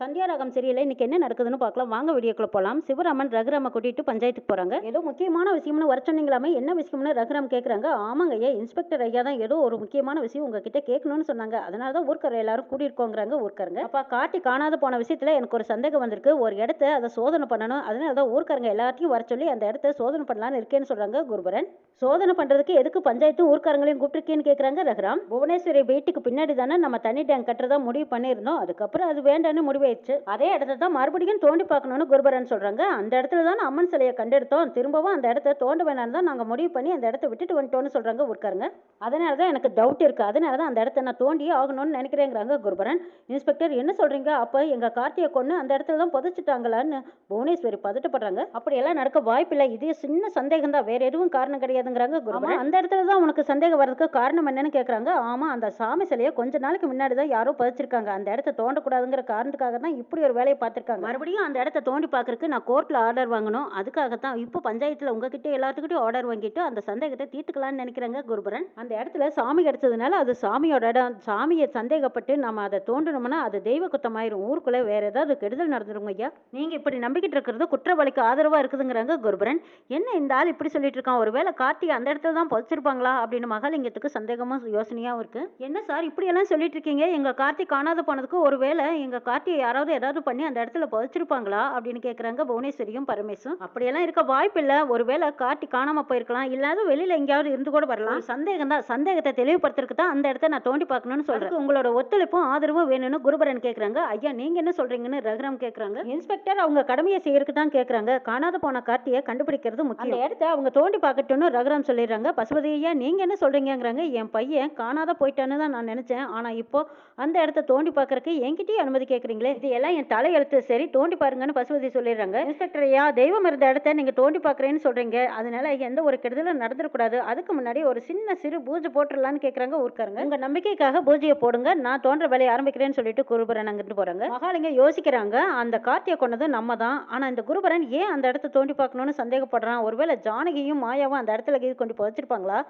சந்தியாராகம் சரியில்லை இன்னைக்கு என்ன நடக்குதுன்னு பார்க்கலாம். வாங்க வீடியோக்குள்ள போகலாம் சிவராமன் ரகுராம கூட்டிட்டு பஞ்சாயத்துக்கு போகிறாங்க ஏதோ முக்கியமான விஷயம்னு வர சொன்னீங்களாமே என்ன விஷயம்னு ரகுராம் கேட்குறாங்க ஆமாங்க ஐயா இன்ஸ்பெக்டர் ஐயா தான் ஏதோ ஒரு முக்கியமான விஷயம் உங்ககிட்ட கேட்கணும்னு சொன்னாங்க. அதனால தான் ஊர்க்கார எல்லாரும் கூட்டியிருக்கோங்கிறாங்க ஊர்க்காரங்க. அப்பா காட்டி காணாத போன விஷயத்துல எனக்கு ஒரு சந்தேகம் வந்திருக்கு. ஒரு இடத்த அதை சோதனை பண்ணணும். அதனால தான் ஊர்க்காரங்க எல்லாத்தையும் வர சொல்லி அந்த இடத்த சோதனை பண்ணலாம்னு இருக்கேன்னு சொல்கிறாங்க குருபரன். சோதனை பண்ணுறதுக்கு எதுக்கு பஞ்சாயத்தும் ஊர்க்காரங்களையும் கூப்பிட்டுருக்கேன்னு கேட்குறாங்க ரகுராம். புவனேஸ்வரி வீட்டுக்கு பின்னாடி தானே நம்ம தண்ணி டேங்க் கட்டுறதா முடிவு பண்ணியிருந்தோம். அதுக்கப்புறம் அது வேண்டான்னு முடிவு முடிவாயிடுச்சு அதே இடத்த தான் மறுபடியும் தோண்டி பார்க்கணும்னு குருபரன் சொல்றாங்க. அந்த இடத்துல தான் அம்மன் சிலையை கண்டெடுத்தோம். திரும்பவும் அந்த இடத்த தோண்ட வேணாம்னு தான் நாங்கள் முடிவு பண்ணி அந்த இடத்த விட்டுட்டு வந்துட்டோம்னு சொல்றாங்க ஊர்க்காரங்க. அதனால தான் எனக்கு டவுட் இருக்கு. அதனால தான் அந்த இடத்த நான் தோண்டியே ஆகணும்னு நினைக்கிறேங்கிறாங்க குருபரன். இன்ஸ்பெக்டர் என்ன சொல்றீங்க? அப்போ எங்க கார்த்தியை கொண்டு அந்த இடத்துல தான் புதைச்சிட்டாங்களான்னு புவனேஸ்வரி பதட்டப்படுறாங்க. அப்படியெல்லாம் நடக்க வாய்ப்பில்லை. இது சின்ன சந்தேகம் தான். வேற எதுவும் காரணம் கிடையாதுங்கிறாங்க குருபரன். அந்த இடத்துல தான் உனக்கு சந்தேகம் வர்றதுக்கு காரணம் என்னன்னு கேட்குறாங்க ஆமா அந்த சாமி சிலையை கொஞ்ச நாளைக்கு முன்னாடி தான் யாரோ பதிச்சிருக்காங்க. அந்த இடத்த தோண்டக்கூடாதுங்கிற காரணத்துக்காக தான் இப்படி ஒரு வேலையை பார்த்துருக்காங்க. மறுபடியும் அந்த இடத்த தோண்டி பார்க்குறக்கு நான் கோர்ட்டில் ஆர்டர் வாங்கணும். அதுக்காக தான் இப்போ பஞ்சாயத்தில் உங்ககிட்ட எல்லாத்துக்கிட்டையும் ஆர்டர் வாங்கிட்டு அந்த சந்தேகத்தை தீர்த்துக்கலாம்னு நினைக்கிறாங்க குருபரன். அந்த இடத்துல சாமி கிடச்சதுனால அது சாமியோட இடம். சாமியை சந்தேகப்பட்டு நம்ம அதை தோண்டணும்னா அது தெய்வ குத்தமாயிரும். ஊருக்குள்ளே வேற ஏதாவது கெடுதல் நடந்துருங்க ஐயா? நீங்கள் இப்படி நம்பிக்கிட்டு இருக்கிறது குற்றவாளிக்கு ஆதரவாக இருக்குதுங்கிறாங்க குருபரன். என்ன இந்த ஆள் இப்படி சொல்லிட்டு இருக்கான்? ஒருவேளை கார்த்திகை அந்த இடத்துல தான் புதைச்சிருப்பாங்களா அப்படின்னு மகாலிங்கத்துக்கு சந்தேகமும் யோசனையாகவும் இருக்கு. என்ன சார் இப்படியெல்லாம் சொல்லிட்டு இருக்கீங்க? எங்க கார்த்தி காணாத போனதுக்கு ஒருவேளை எங்க கார்த்தியை யாராவது ஏதாவது பண்ணி அந்த இடத்துல புதைச்சிருப்பாங்களா அப்படின்னு கேக்குறாங்க புவனேஸ்வரியும் பரமேசும் அப்படியெல்லாம் இருக்க வாய்ப்பு இல்ல ஒருவேளை கார்த்திக் காணாம போயிருக்கலாம். இல்லாத வெளியில எங்கேயாவது இருந்து கூட வரலாம். சந்தேகம் தான். சந்தேகத்தை தெளிவுபடுத்துறதுக்கு தான் அந்த இடத்த நான் தோண்டி பார்க்கணும்னு சொல்றேன். உங்களோட ஒத்துழைப்பும் ஆதரவும் வேணும்னு குருபரன் கேக்குறாங்க. ஐயா நீங்க என்ன சொல்றீங்கன்னு ரகுராம் கேக்குறாங்க. இன்ஸ்பெக்டர் அவங்க கடமையை செய்யறதுக்கு தான் கேக்குறாங்க. காணாத போன கார்த்தியை கண்டுபிடிக்கிறது முக்கியம். அந்த இடத்த அவங்க தோண்டி பார்க்கட்டும்னு ரகுராம் சொல்லிடுறாங்க. பசுபதி ஐயா நீங்க என்ன சொல்றீங்கங்கிறாங்க. என் பையன் காணாத போயிட்டான்னு தான் நான் நினைச்சேன். ஆனா இப்போ அந்த இடத்த தோண்டி பார்க்கறதுக்கு என்கிட்டயே அனுமதி கேக்குறீங்களே. இது எல்லாம் என் தலையெழுத்து சரி தோண்டி பாருங்கன்னு பசுபதி சொல்லிடுறாங்க. இன்ஸ்பெக்டர் ஐயா தெய்வம் இருந்த இடத்த நீங்க தோண்டி பார்க்குறேன்னு சொல்றீங்க. அதனால எந்த ஒரு கெடுதலும் நடந்துடக்கூடாது. அதுக்கு முன்னாடி ஒரு சின்ன சிறு பூஜை போட்டுடலான்னு கேக்குறாங்க ஊருக்காரங்க. உங்க நம்பிக்கைக்காக பூஜையை போடுங்க. நான் தோன்ற வேலையை ஆரம்பிக்கிறேன்னு சொல்லிட்டு குருபரன் அங்கிட்டு போறாங்க. மகாலிங்க யோசிக்கிறாங்க. அந்த கார்த்தியை கொண்டது நம்ம தான் ஆனா இந்த குருபரன் ஏன் அந்த இடத்த தோண்டி பார்க்கணும்னு சந்தேகப்படுறான்? ஒருவேளை ஜானகியும் மாயாவும் அந்த இடத்துல கீது கொண்டு புதைச்சிருப்பாங்களா?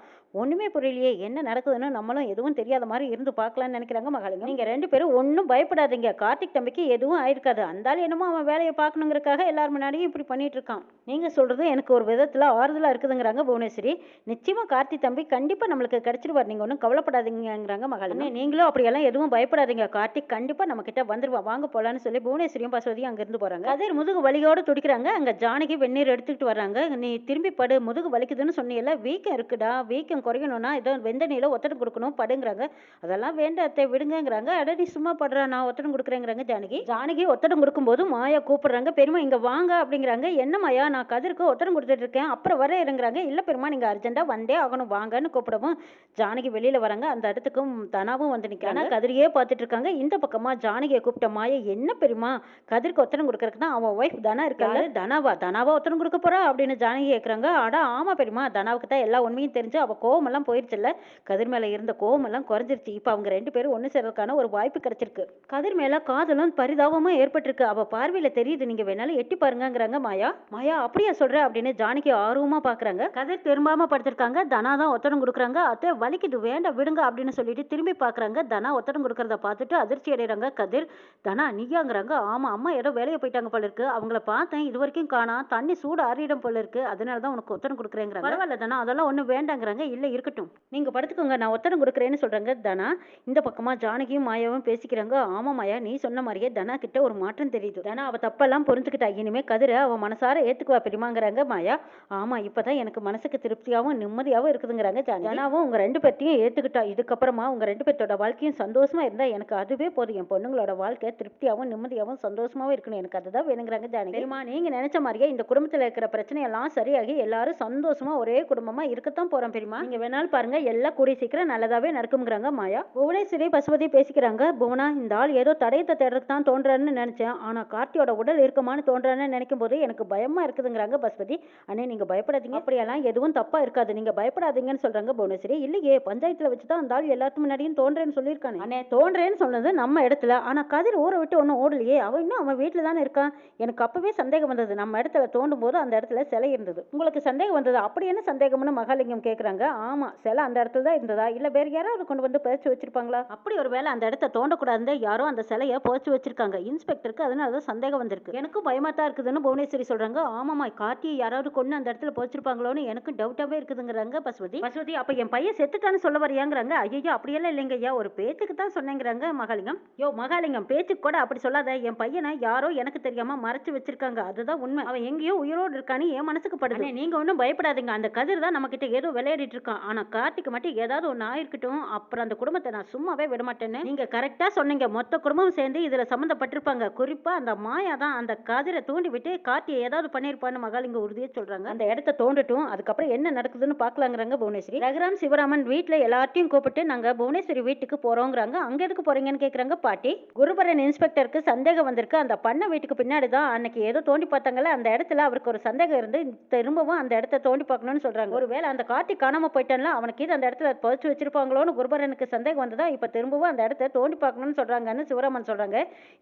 ஒண்ணுமே புரியலையே. என்ன நடக்குதுன்னு நம்மளும் எதுவும் தெரியாத மாதிரி இருந்து பார்க்கலாம்னு நினைக்கிறாங்க மகாலிங்க நீங்க ரெண்டு பேரும் ஒன்றும் பயப்படாதீங்க. கார்த்திக் தம்பிக்கு எதுவும் ஆயிருக்காது. அந்தாலும் என்னமோ அவன் வேலையை பார்க்கணுங்கிறக்காக எல்லார் முன்னாடியும் இப்படி பண்ணிட்டு இருக்கான் நீங்க சொல்றது எனக்கு ஒரு விதத்துல ஆறுதலா இருக்குதுங்கிறாங்க புவனேஸ்வரி. நிச்சயமா கார்த்திக் தம்பி கண்டிப்பா நம்மளுக்கு கிடைச்சிருவார். நீங்க ஒன்றும் கவலைப்படாதீங்கிறாங்க மகாலிங்கம் நீங்களும் அப்படியெல்லாம் எதுவும் பயப்படாதீங்க. கார்த்திக் கண்டிப்பா நம்ம கிட்ட வந்துருவா வாங்க போலான்னு சொல்லி புவனேஸ்வரியும் பசுவதியும் அங்க இருந்து போறாங்க. கதிர் முதுகு வலியோட துடிக்கிறாங்க. அங்க ஜானகி வெந்நீர் எடுத்துக்கிட்டு வர்றாங்க. நீ திரும்பி படு முதுகு வலிக்குதுன்னு சொன்னீங்கல்ல வீக்கம் இருக்குடா வீக்கம் குறையணும்னா ஏதோ வெந்த நீல ஒத்தடம் கொடுக்கணும் படுங்கிறாங்க. அதெல்லாம் வேண்டாத்தை விடுங்கங்கிறாங்க. அட நீ சும்மா படுறா நான் ஒத்தடம் கொடுக்குறேங்கிறாங்க ஜானகி ஜானகி ஒத்தடம் கொடுக்கும்போது மாயா கூப்பிடுறாங்க பெருமா இங்க வாங்க அப்படிங்கிறாங்க. என்ன மாயா நான் கதிருக்கு ஒத்தடம் கொடுத்துட்டு இருக்கேன். அப்புறம் வர இருங்கிறாங்க இல்ல பெருமா நீங்க அர்ஜென்ட்டா வந்தே ஆகணும். வாங்கன்னு கூப்பிடவும் ஜானகி வெளியில வராங்க. அந்த இடத்துக்கும் தனாவும் வந்து நிக்கிறாங்க. கதிரியே பார்த்துட்டு இருக்காங்க. இந்த பக்கமா ஜானகியை கூப்பிட்ட மாயா என்ன பெருமா கதிருக்கு ஒத்தடம் கொடுக்கறதுக்கு தான் அவன் ஒய்ஃப் தனா இருக்காங்க? தனாவா தனாவா ஒத்தடம் கொடுக்க போறா? அப்படின்னு ஜானகி கேக்குறாங்க. அட ஆமா பெருமா தனாவுக்கு தான் எல்லா உண்மையும் தெரிஞ்சு அவ கோவமெல்லாம் போயிருச்சுல்ல. கதிர் மேல இருந்த கோவமெல்லாம் குறைஞ்சிருச்சு. இப்போ அவங்க ரெண்டு பேரும் ஒன்று சேர்றதுக்கான ஒரு வாய்ப்பு கிடைச்சிருக்கு. கதிர் மேல காதலும் பரிதாபமும் ஏற்பட்டிருக்கு. அவள் பார்வையில் தெரியுது நீங்கள் வேணாலும் எட்டி பாருங்கங்கிறாங்க மாயா. மாயா அப்படியா சொல்கிற அப்படின்னு ஜானகி ஆர்வமாக பார்க்குறாங்க கதிர் திரும்பாமல் படுத்திருக்காங்க. தனா தான் ஒத்தடம் கொடுக்குறாங்க. அத்தை வலிக்குது வேண்டாம் விடுங்க அப்படின்னு சொல்லிட்டு திரும்பி பார்க்குறாங்க தனா ஒத்தடம் கொடுக்கறத பார்த்துட்டு அதிர்ச்சி அடைகிறாங்க கதிர். தனா நீயாங்கிறாங்க. ஆமா அம்மா ஏதோ வேலையை போயிட்டாங்க போல இருக்கு. அவங்கள பார்த்தேன் இது வரைக்கும் காணா தண்ணி சூடு ஆறிடும் போல இருக்கு. அதனால தான் உனக்கு ஒத்தடம் கொடுக்குறேங்கிறாங்க. பரவாயில்ல தனா அதெல்லாம் ஒன்றும் வேண்டாங்கிறாங்க. இல்லை இருக்கட்டும். நீங்கள் படுத்துக்கோங்க நான் ஒத்தடம் கொடுக்குறேன்னு சொல்கிறாங்க தனா. இந்த பக்கமாக ஜானகியும் மாயாவும் பேசிக்கிறாங்க. ஆமா மாயா நீ சொன்ன மாதிரி மாதிரியே தனா கிட்ட ஒரு மாற்றம் தெரியுது. தனா அவ தப்பெல்லாம் புரிஞ்சுக்கிட்டா இனிமே கதிரை அவ மனசார ஏத்துக்குவா பெரியமாங்கிறாங்க மாயா. ஆமா இப்பதான் எனக்கு மனசுக்கு திருப்தியாவும் நிம்மதியாவும் இருக்குதுங்கிறாங்க ஜானகி. தனாவும் உங்க ரெண்டு பேர்த்தையும் ஏத்துக்கிட்டா இதுக்கப்புறமா உங்க ரெண்டு பேர்த்தோட வாழ்க்கையும் சந்தோஷமா இருந்தா எனக்கு அதுவே போதும். என் பொண்ணுங்களோட வாழ்க்கை திருப்தியாவும் நிம்மதியாவும் சந்தோஷமாவும் இருக்கணும். எனக்கு அதுதான் வேணுங்கிறாங்க ஜானகி. தெரியுமா நீங்க நினைச்ச மாதிரியே இந்த குடும்பத்துல இருக்கிற பிரச்சனையெல்லாம் சரியாகி எல்லாரும் சந்தோஷமா ஒரே குடும்பமா இருக்கத்தான் போறோம் பெரியமா நீங்க வேணாலும் பாருங்க எல்லாம் கூடிய சீக்கிரம் நல்லதாவே நடக்கும்ங்கிறாங்க மாயா. புவனேஸ்வரி பசுபதி பேசிக்கிறாங்க. புவனா இந்த ஆள் ஏதோ தடயத்தை தேடுறது தான் தோன்றாருன்னு நினச்சேன். ஆனால் கார்த்தியோட உடல் இருக்குமான்னு தோன்றான்னு நினைக்கும் போது எனக்கு பயமாக இருக்குதுங்கிறாங்க பசுபதி. அண்ணே நீங்கள் பயப்படாதீங்க. அப்படியெல்லாம் எதுவும் தப்பாக இருக்காது. நீங்கள் பயப்படாதீங்கன்னு சொல்கிறாங்க புவனேஸ்வரி. இல்லையே பஞ்சாயத்தில் வச்சு தான் அந்த ஆள் எல்லாத்துக்கு முன்னாடியும் தோன்றேன்னு சொல்லியிருக்கானே. அண்ணே தோன்றேன்னு சொன்னது நம்ம இடத்துல. ஆனால் கதிர் ஊரை விட்டு ஒன்றும் ஓடலையே. அவன் இன்னும் அவன் வீட்டில் தானே இருக்கான். எனக்கு அப்போவே சந்தேகம் வந்தது. நம்ம இடத்துல தோண்டும் போது அந்த இடத்துல சிலை இருந்தது. உங்களுக்கு சந்தேகம் வந்தது? அப்படி என்ன சந்தேகம்னு மகாலிங்கம் கேட்குறாங்க ஆமாம் சிலை அந்த இடத்துல தான் இருந்ததா? இல்லை வேறு யாராவது கொண்டு வந்து பறிச்சு வச்சிருப்பாங்களா? அப்படி ஒரு வேளை அந்த இடத்த தோண்டக்கூடாதுன்னு யாரோ அந்த சிலையை புதைச்சு வச்சிருக்காங்க. இன்ஸ்பெக்டருக்கு அதனால தான் சந்தேகம் வந்திருக்கு. எனக்கும் பயமா தான் இருக்குதுன்னு புவனேஸ்வரி சொல்றாங்க. ஆமாமா கார்த்தியை யாராவது கொண்டு அந்த இடத்துல போச்சிருப்பாங்களோன்னு எனக்கும் டவுட்டாவே இருக்குதுங்கிறாங்க பசுபதி. பசுபதி அப்ப என் பையன் செத்துட்டான்னு சொல்ல வரையாங்கிறாங்க. ஐயோ அப்படியெல்லாம் இல்லைங்க ஐயா. ஒரு பேச்சுக்கு தான் சொன்னேங்கிறாங்க மகாலிங்கம். யோ மகாலிங்கம் பேச்சுக்கு கூட அப்படி சொல்லாத. என் பையனை யாரோ எனக்கு தெரியாம மறைச்சு வச்சிருக்காங்க. அதுதான் உண்மை. அவன் எங்கேயோ உயிரோடு இருக்கான்னு என் மனசுக்கு படுது. நீங்க ஒன்றும் பயப்படாதீங்க. அந்த கதிர் தான் நம்ம கிட்ட ஏதோ விளையாடிட்டு இருக்கான். ஆனா கார்த்திக்கு மட்டும் ஏதாவது ஒன்று ஆயிருக்கட்டும். அப்புறம் அந்த குடும்பத்தை நான் சும்மாவே விட மாட்டேன்னு நீங்க கரெக்டா சொன்னீங்க. மொத்த குடும்பமும் சேர்ந்து இதுல சம்மந்தப்பட்டிருப்பாங்க. குறிப்பா அந்த மாயா தான் அந்த கதிரை தூண்டி விட்டு கார்த்தியை ஏதாவது பண்ணியிருப்பான்னு மகாலிங்க உறுதியாக சொல்றாங்க. அந்த இடத்த தோண்டட்டும் அதுக்கப்புறம் என்ன நடக்குதுன்னு பார்க்கலாங்கிறாங்க புவனேஸ்வரி. ரகுராம் சிவராமன் வீட்டுல எல்லாத்தையும் கூப்பிட்டு நாங்க புவனேஸ்வரி வீட்டுக்கு போறோங்கிறாங்க. அங்க எதுக்கு போறீங்கன்னு கேக்குறாங்க பாட்டி. குருபரன் இன்ஸ்பெக்டருக்கு சந்தேகம் வந்திருக்கு. அந்த பண்ண வீட்டுக்கு பின்னாடி தான் அன்னைக்கு ஏதோ தோண்டி பார்த்தாங்கல்ல அந்த இடத்துல அவருக்கு ஒரு சந்தேகம் இருந்து திரும்பவும் அந்த இடத்த தோண்டி பார்க்கணும்னு சொல்றாங்க. ஒருவேளை அந்த கார்த்திக் காணாம போயிட்டான்ல அவனுக்கு இது அந்த இடத்துல புதைச்சு வச்சிருப்பாங்களோன்னு குருபரனுக்கு சந்தேகம் வந்ததா இப்ப திரும்பவும் அந்த இடத்த தோண்டி பார்க்கணும்னு சொல்றாங்கன்னு சிவராமன் சொல்றாங்க.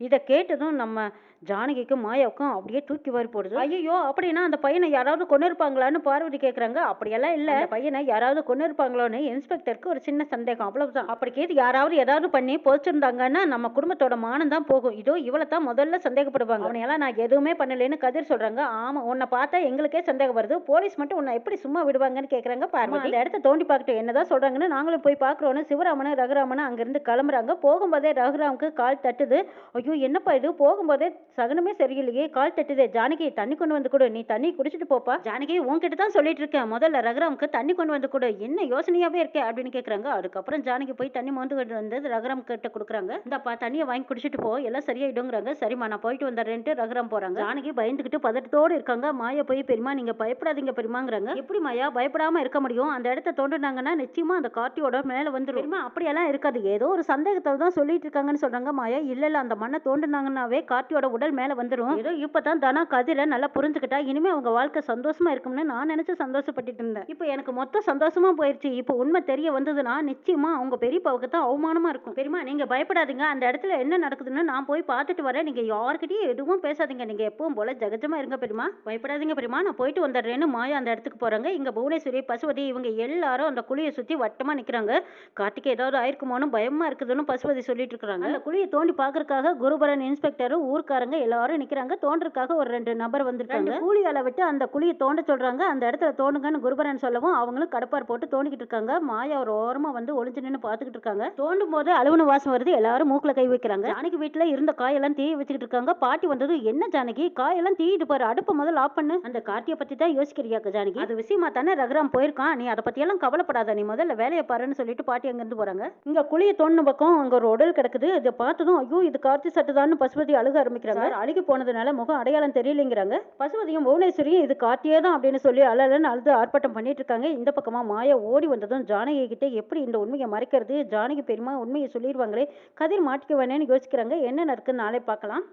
இதை கேட்டதும் நம்ம ஜானகிக்கும் மாயாவுக்கும் அப்படியே தூக்கி வாரி போடுது. ஐயோ அப்படின்னா அந்த பையனை யாராவது கொண்டு இருப்பாங்களான்னு பார்வதி கேக்குறாங்க. அப்படியெல்லாம் இல்ல. பையனை யாராவது கொண்டு இருப்பாங்களோன்னு இன்ஸ்பெக்டருக்கு ஒரு சின்ன சந்தேகம். அவ்வளவுதான். அப்படி கேட்டு யாராவது ஏதாவது பண்ணி போச்சிருந்தாங்கன்னா நம்ம குடும்பத்தோட மானம் தான் போகும். இதோ இவளை தான் முதல்ல சந்தேகப்படுவாங்க. அவனையெல்லாம் நான் எதுவுமே பண்ணலைன்னு கதிர் சொல்றாங்க. ஆமா உன்னை பார்த்தா எங்களுக்கே சந்தேகம் வருது. போலீஸ் மட்டும் உன்னை எப்படி சும்மா விடுவாங்கன்னு கேக்குறாங்க பார்வதி. அந்த இடத்த தோண்டி பார்க்கட்டும். என்னதான் சொல்றாங்கன்னு நாங்களும் போய் பார்க்குறோன்னு சிவராமனும் ரகுராமனும் அங்கிருந்து கிளம்புறாங்க. போகும்போதே ரகுராமுக்கு கால் தட்டுது. ஐயோ என்னப்பா இது? போகும்போதே சகனமே சரியில்லையே. கால் தட்டுதே. ஜானகி தண்ணி கொண்டு வந்து கொடு. நீ தண்ணி குடிச்சிட்டு போப்பா. ஜானகி உன்கிட்ட தான் சொல்லிட்டு இருக்கேன் முதல்ல ரகுராமுக்கு தண்ணி கொண்டு வந்து கொடு. என்ன யோசனையாவே இருக்கே அப்படின்னு கேக்குறாங்க. அதுக்கப்புறம் ஜானகி போய் தண்ணி மோந்து வந்து ரகுராம் கிட்ட கொடுக்குறாங்க. இந்தப்பா தண்ணியை வாங்கி குடிச்சிட்டு போ. எல்லாம் சரியாயிடுங்கிறாங்க. சரிம்மா நான் போயிட்டு வந்துடுறேன்ட்டு ரகுராம் போறாங்க. ஜானகி பயந்துகிட்டு பதட்டத்தோடு இருக்காங்க. மாயா போய் பெரியமா நீங்க பயப்படாதீங்க பெரியமாங்கிறாங்க எப்படி மாயா பயப்படாம இருக்க முடியும். அந்த இடத்த தோண்டினாங்கன்னா நிச்சயமா அந்த கார்த்தியோட மேல வந்துடும் அப்படியெல்லாம் இருக்காது. ஏதோ ஒரு சந்தேகத்தை தான் சொல்லிட்டு இருக்காங்கன்னு சொல்றாங்க மாயா. இல்ல இல்ல அந்த மண்ணை தோண்டுனாங்கன்னாவே கார்த்தியோட உடல் மேல வந்துரும். ஏதோ இப்பதான் தனா கதிரை நல்லா புரிஞ்சுக்கிட்டா இனிமே அவங்க வாழ்க்கை சந்தோஷமா இருக்கும்னு நான் நினைச்சு சந்தோஷப்பட்டுட்டு இருந்தேன். இப்போ எனக்கு மொத்த சந்தோஷமா போயிருச்சு. இப்போ உண்மை தெரிய வந்ததுன்னா நிச்சயமா அவங்க பெரியப்பாவுக்கு தான் அவமானமா இருக்கும். பெரியமா நீங்க பயப்படாதீங்க. அந்த இடத்துல என்ன நடக்குதுன்னு நான் போய் பார்த்துட்டு வரேன். நீங்க யார்கிட்டயும் எதுவும் பேசாதீங்க. நீங்க எப்பவும் போல ஜகஜமா இருங்க பெரியமா பயப்படாதீங்க பெரியமா நான் போயிட்டு வந்துடுறேன்னு மாயா அந்த இடத்துக்கு போறாங்க. இங்க புவனேஸ்வரி பசுபதி இவங்க எல்லாரும் அந்த குழியை சுத்தி வட்டமா நிக்கிறாங்க. கார்த்திக் ஏதாவது ஆயிருக்குமோன்னு பயமா இருக்குதுன்னு பசுபதி சொல்லிட்டு இருக்காங்க அந்த குழியை தோண்டி பாக்குறதுக்காக குருபரன் இன்ஸ்பெக்டரும் ஊர்க்காரங்க எல்லாரும் நிக்கிறாங்க. தோன்றதுக்காக ஒரு ரெண்டு நபர் வந்திருக்காங்க. கூலி ஆளை விட்டு அந்த குழியை தோண்ட சொல்றாங்க. அந்த இடத்துல தோண்டுங்கன்னு குருபரன் சொல்லவும் அவங்களும் கடப்பார் போட்டு தோண்டிக்கிட்டு இருக்காங்க. மாயா ஒரு ஓரமா வந்து ஒளிஞ்சு நின்று பாத்துக்கிட்டு இருக்காங்க. தோண்டும் போது அலுவன வாசம் வருது. எல்லாரும் மூக்குல கை வைக்கிறாங்க. ஜானகி வீட்டுல இருந்த காயெல்லாம் தீ வச்சுக்கிட்டு இருக்காங்க. பாட்டி வந்தது என்ன ஜானகி? காயெல்லாம் தீயிட்டு பாரு. அடுப்பு முதல்ல ஆஃப் பண்ணு. அந்த கார்த்தியை பத்தி தான் யோசிக்கிறியாக்க ஜானகி. அது விஷயமா தானே ரகுராம் போயிருக்கான். நீ அதை பத்தி எல்லாம் கவலைப்படாத. நீ முதல்ல வேலையை பாருன்னு சொல்லிட்டு பாட்டி அங்கிருந்து போறாங்க. இங்க குழியை தோண்டின பக்கம் அங்க ஒரு உடல் கிடக்குது. இதை பார்த்ததும் ஐயோ இது கார்த்தி சட்டுதான்னு பசுபதி அழுக ஆரம்பிக்கிறாங்க. அழுகி போனதுனால முகம் அடையாளம் தெரியலைங்கிறாங்க. பசுபதியும் புவனேஸ்வரியும் இது கார்த்தியே தான் அப்படின்னு சொல்லி அழலன்னு அழுது ஆர்ப்பாட்டம் பண்ணிட்டு இருக்காங்க. இந்த பக்கமா மாயா ஓடி வந்ததும் ஜானகி கிட்ட எப்படி இந்த உண்மையை மறைக்கிறது? ஜானகி பெரியமா உண்மையை சொல்லிடுவாங்களே கதிர் மாட்டிக்க வேணேன்னு யோசிக்கிறாங்க. என்ன நடக்குன்னு நாளை பார்க்கலாம்.